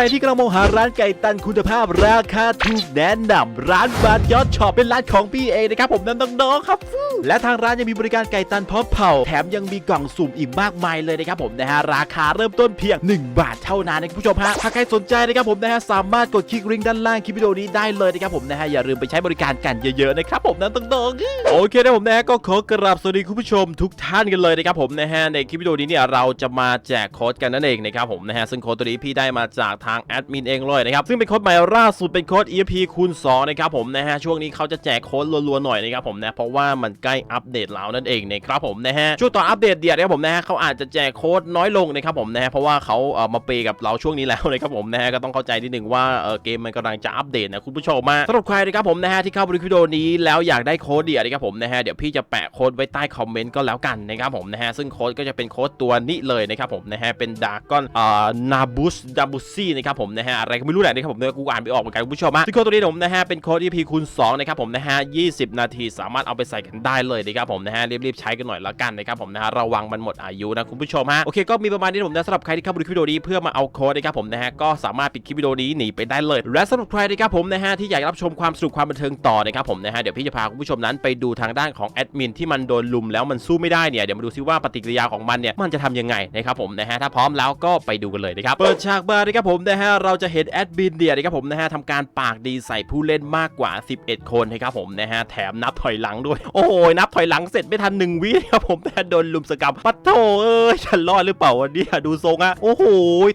รที่กำลังมองหาร้านไก่ตันคุณภาพราคาถูกแนะนำร้านบาร์ยอดช็อปเป็นร้านของพี่เองนะครับผมน้ำน้องๆครับ และทางร้านยังมีบริการไก่ตันพร้อมเผาแถมยังมีกล่องสุ่มอีกมากมายเลยนะครับผมนะฮะราคาเริ่มต้นเพียง 1 บาทเท่านั้นนะคุณผู้ชมฮะถ้าใครสนใจนะครับผมนะฮะสามารถกดคลิกลิงก์ด้านล่างคลิปวิดีโอนี้ได้เลยนะครับผมนะฮะอย่าลืมไปใช้บริการกันเยอะๆนะครับผมน้ำน้องๆโอเคนะผมนะฮะก็ขอกราบสวัสดีคุณผู้ชมทุกท่านกันเลยนะครับผมนะฮะในคลิปวิดีโอนี้เนี่ยเราจะมาแจกโค้ดกันนั่นเองนะครับผมนะฮะซึ่งโค้ดตัวนี้พี่ได้มาจากทางแอดมินเองเลยนะครับซึ่งเป็นโค้ดใหม่ล่าสุดเป็นโค้ด E.P. คูณ2นะครับผมนะฮะช่วงนี้เขาจะแจกโค้ดรัวๆหน่อยนะครับผมนะเพราะว่ามันใกล้อัปเดตแล้วนั่นเองนะครับผมนะฮะช่วงตอนอัปเดตเดียวนะครับผมนะฮะเขาอาจจะแจกโค้ดน้อยลงนะครับผมนะฮะเพราะว่าเขาเอ่อมาเปย์กับเราช่วงนี้แล้วนะครับผมนะฮะก็ต้องเข้าใจนิดหนึ่งว่าเออเกมมันกำลังจะอัปเดตนะคุณผู้ชมมาสำหรับใครนะครับผมนะฮะที่เข้าไปดูคลิวิดีโอนี้แล้วอยากได้โค้ดเดียวนะครับผมนะฮะเดี๋ยวพี่จะแปะโค้ดไว้ใต้คอมเมนต์ก็แล้วกันนะครับผมนะฮะซึ่งโค้ดก็จะเป็นโค้ดตัวนี้เลยนะครับผมนะฮะเป็นดากอนอ่านาบุสดาบุซี่นะครับผมนะฮะอะไรก็ไม่รู้แหละนะครับผมเนี่ยกูอ่านไม่ออกเหมือนกันคุณผู้ชมอะซึ่งโค้ดตัวนี้ผมนะฮะเป็นโค้ด EP คูณ2นะครับผมนะฮะ20 นาทีสามารถเอาไปใส่กันได้เลยนะครับผมนะฮะรีบๆใช้กันหน่อยละกันนะครับผมนะฮะระวังมันหมดอายุนะคุณผู้ชมฮะโอเคก็มีประมาณนี้ผมนะสำหรับใครที่เข้ามาดูคลิปวิดีโอนี้เพื่อมาเอาโค้ดนะครับผมนะฮะก็สามารถปิดคลิปวิดีโอนี้หนีไปได้เลย และสำหรับใครนะครับผมนะฮะที่อยากรับชมความสนุกความบันเทิงต่อนะครับผมนะฮะเดี๋ยวพี่จะพาคุณผู้ชมนั้นไปดูทางด้านของแอดมินที่มันโดนลุมแล้วมันสู้ไม่ได้เนี่ยเดี๋ยวมาดูซิว่าปฏิกิริยาของมันเนี่ยมันจะทำยังไงนะครับผมนะฮะถ้าพร้อมแล้วก็ไปดูกันเลยนะครับเปิดฉากมานะครับผมนะฮะเราจะเห็นแอดมินเนี่ยนะครับผมนะฮะทำการปากดีใส่ผู้เล่นมากกว่า 11 คนนะครับผมนะฮะแถมนับถอยหลังด้วย โอ้โหนับถอยหลังเสร็จไม่ทันหนึ่งวิครับผมนะโดนลุมสกรรมปัดโถเอ้ยฉันรอดหรือเปล่าวันนี้ดูทรงอะโอ้โห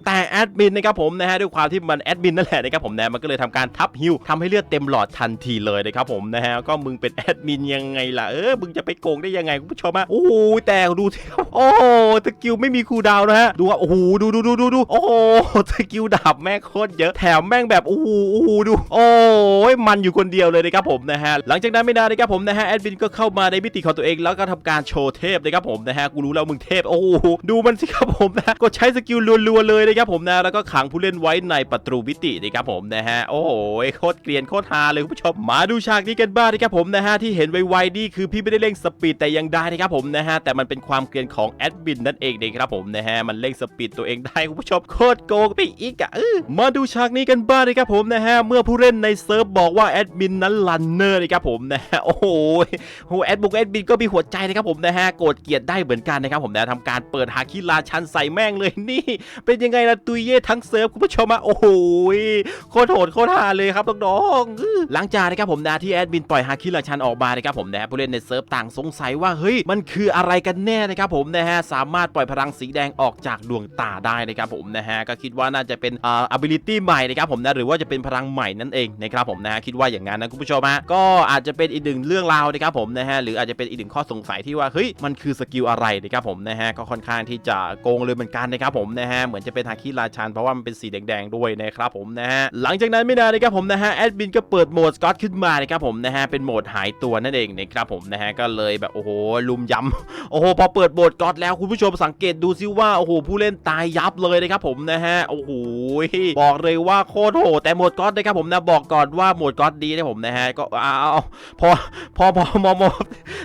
แต่แอดมินนะครับผมนะฮะด้วยความที่มันแอดมินนั่นแหละนะครับผมนะมันก็เลยทำการทับฮิวทำให้เลือดเต็มหลอดทันทีเลยนะครับผมนะฮะก็มึงเป็นแอดมินยังไงล่ะเออมึงจะไปโกงได้ยังไงคุณผู้ชมอะโอ้โหแต่ดูโอ้สกิลไม่มีคูดาวนะฮะดูว่าโอ้โหดูดูดูดูดูโอ้สกิลดาับแม่งโคตรเยอะแถมแม่งแบบโอ้โหโอ้โหดู โอ้ยมันอยู่คนเดียวเลยนะครับผมนะฮะหลังจากนั้นไม่นานนะครับผมนะฮะแอดมินก็เข้ามาในมิติของตัวเองแล้วก็ทำการโชว์เทพนะครับผมนะฮะกูรู้แล้วมึงเทพโอ้โหดูมันสิครับผมนะก็ใช้สกิลรัวๆเลยนะครับผมนะแล้วก็ขังผู้เล่นไว้ในประตูมิตินะครับผมนะฮะโอ้โหโคตรเกลียนโคตรฮาเลยคุณผู้ชมมาดูฉากนี้กันบ้างนะครับผมนะฮะที่เห็นไวๆนี่คือพี่ไม่ได้เร่งสปีดแต่ยังได้นะครับผมนะฮะแต่มันเป็นความเกลียนของแอดมินนั่นเองนะครับผมนะฮะมันเร่งสปีดตัวเองได้คุณผู้ชมโคตรโกงไปอีกอะมาดูฉากนี้กันบ้างนะครับผมนะฮะ เมื่อผู้เล่นในเซิร์ฟบอกว่าแอดมินนั้นลันเนอร์นะครับผมนะฮะ โอ้โหโหแอดบุกแอดมินก็มีหัวใจนะครับผมนะฮะ โกรธเกลียดได้เหมือนกันนะครับผมนะทำการเปิดฮาคิราชันใส่แม่งเลยนี่ เป็นยังไงล่ะตุยเย่ทั้งเซิร์ฟคุณผู้ชมอะโอ้โหโคตรโหดโคตรฮาเลยครับน้องๆหลังจากนะครับผมนะที่แอดมินปล่อยฮาคิราชันออกมานะครับผมนะฮะผู้เล่นในเซิร์ฟต่างสงสัยว่าเฮ้ยมันคืออะไรกันแน่นะครับผมนะฮะสามารถปล่อยพลังสีแดงออกจากดวงตาได้นะครับผมนะฮะก็คิดว่าน่าจะเป็นอ่า ability ใหม่นะครับผมนะหรือว่าจะเป็นพลังใหม่นั่นเองนะครับผมนะฮะคิดว่าอย่างนั้นนะคุณผู้ชมฮะก็อาจจะเป็นอีกหนึ่งเรื่องราวนะครับผมนะฮะหรืออาจจะเป็นอีกหนึ่งข้อสงสัยที่ว่าเฮ้ยมันคือสกิลอะไรนะครับผมนะฮะก็ค่อนข้างที่จะโกงเลยเหมือนกันนะครับผมนะฮะเหมือนจะเป็นฮาคิราชันเพราะว่ามันเป็นสีแดงๆด้วยนะครับผมนะฮะหลังจากนั้นไม่นานนะครับผมนะฮะแอดมินก็เปิดโหมดสกอตขึ้นมานะครับผมนะฮะเป็นโหมดหายตัวนั่นเองนะครับผมนะฮะก็เลยแบบโอ้โหลุมยำโอ้โหพอเปิดโหมดสกอตแล้วคุณผู้ชมสังเกตดูซิว่าโอ้โหผู้เล่นตายยับเลยนะครับผมนะฮะโอ้โหบอกเลยว่าโคตรโหดแต่โหมดก๊อตนะครับผมนะบอกก่อนว่าโหมดก๊อตดีนะผมนะฮะก็อ้าวพอพอพอมอมอ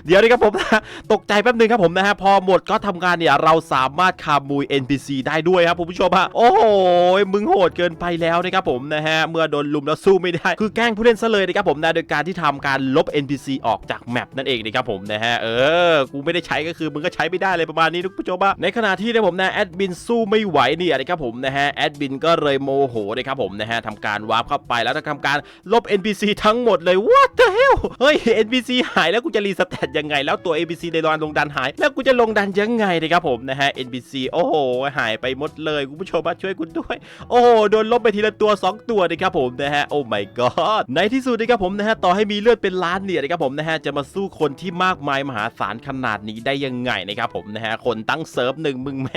เดี๋ยวนะครับผมนะตกใจแป๊บนึงครับผมนะฮะพอหมดก๊อตทำงานเนี่ยเราสามารถคามุย NPC ได้ด้วยครับผู้ชมฮะโอ้โหมึงโหดเกินไปแล้วนะครับผมนะฮะเมื่อโดนลุมแล้วสู้ไม่ได้ คือแกล้งผู้เล่นซะเลยนะครับผมนะโดยการที่ทำการลบ NPC ออกจากแมปนั่นเองนะครับผมนะฮะเออกูไม่ได้ใช้ก็คือมึงก็ใช้ไม่ได้เลยประมาณนี้ทุกผู้ชมฮะในขณะที่นะผมนะแอดมินสู้ไม่ไหวนี่นะครับผมนะฮะแอดมินก็เลยโมโหนะครับผมนะฮะทำการวาร์ปเข้าไปแล้วทำการลบ NPC ทั้งหมดเลย what the hell เฮ้ย NPC หายแล้วกูจะรีสเตตยังไง แล้วตัว NPC ในรอนลงดันหาย แล้วกูจะลงดันยังไงนะครับผมนะฮะ NPC โอ้โห หายไปหมดเลยคุณผู้ชมมาช่วยคุณด้วย โอ้โหโดนลบไปทีละตัว 2 ตัวนะครับผมนะฮะโอ้ my god ในที่สุดนะครับผมนะฮะต่อให้มีเลือดเป็นล้านเนี่ยนะครับผมนะฮะจะมาสู้คนที่มากมายมหาศาลขนาดนี้ได้ยังไงนะครับผมนะฮะคนตั้งเซิร์ฟหนึ่งมึงแหม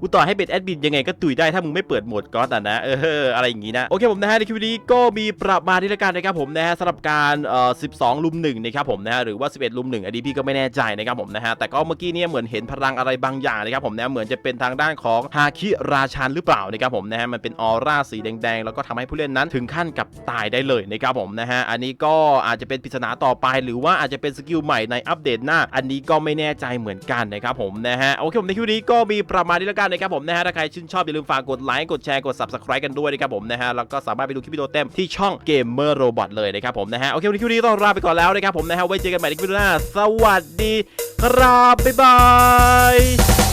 กูต่อให้เป็นแอดมินยังไงก็ตุยได้ถ้ามึงไม่เปิดโหมดก๊อตอะนะเอออะไรอย่างงี้นะโอเคผมนะฮะในคลิปนี้ก็มีประมาณนี้ละกันนะครับผมนะฮะสำหรับการเอ่อ12ลุม1นะครับผมนะฮะหรือว่า 11ลุม1อันนี้พี่ก็ไม่แน่ใจนะครับผมนะฮะแต่ก็เมื่อกี้เนี่ยเหมือนเห็นพลังอะไรบางอย่างนะครับผมนะเหมือนจะเป็นทางด้านของฮาคิราชันหรือเปล่านะครับผมนะฮะมันเป็นออร่าสีแดงๆ แล้วก็ทำให้ผู้เล่นนั้นถึงขั้นกับตายได้เลยนะครับผมนะฮะอันนี้ก็อาจจะเป็นปริศนาต่อไป หรือว่าอาจจะเป็นสกิลใหม่ในอัปเดตหน้า อันนี้ก็ไม่แน่ใจเหมือนกันนะครับผมนะฮะโอเคผมในคลิปนี้ก็มีประมาณนี้แล้วกันนะครับผมนะฮะถ้าใครชื่นชอบอย่าลืมฝากกดไลค์กดแชร์กด subscribe กันด้วยนะครับผมนะฮะแล้วก็สามารถไปดูคลิปวิดีโอเต็มที่ช่อง Gamer Robot เลยนะครับผมนะฮะโอเควันคลิปนี้ต้องลาไปก่อนแล้วนะครับผมนะฮะไว้เจอกันใหม่ในคลิปหน้าสวัสดีครับบ๊ายบาย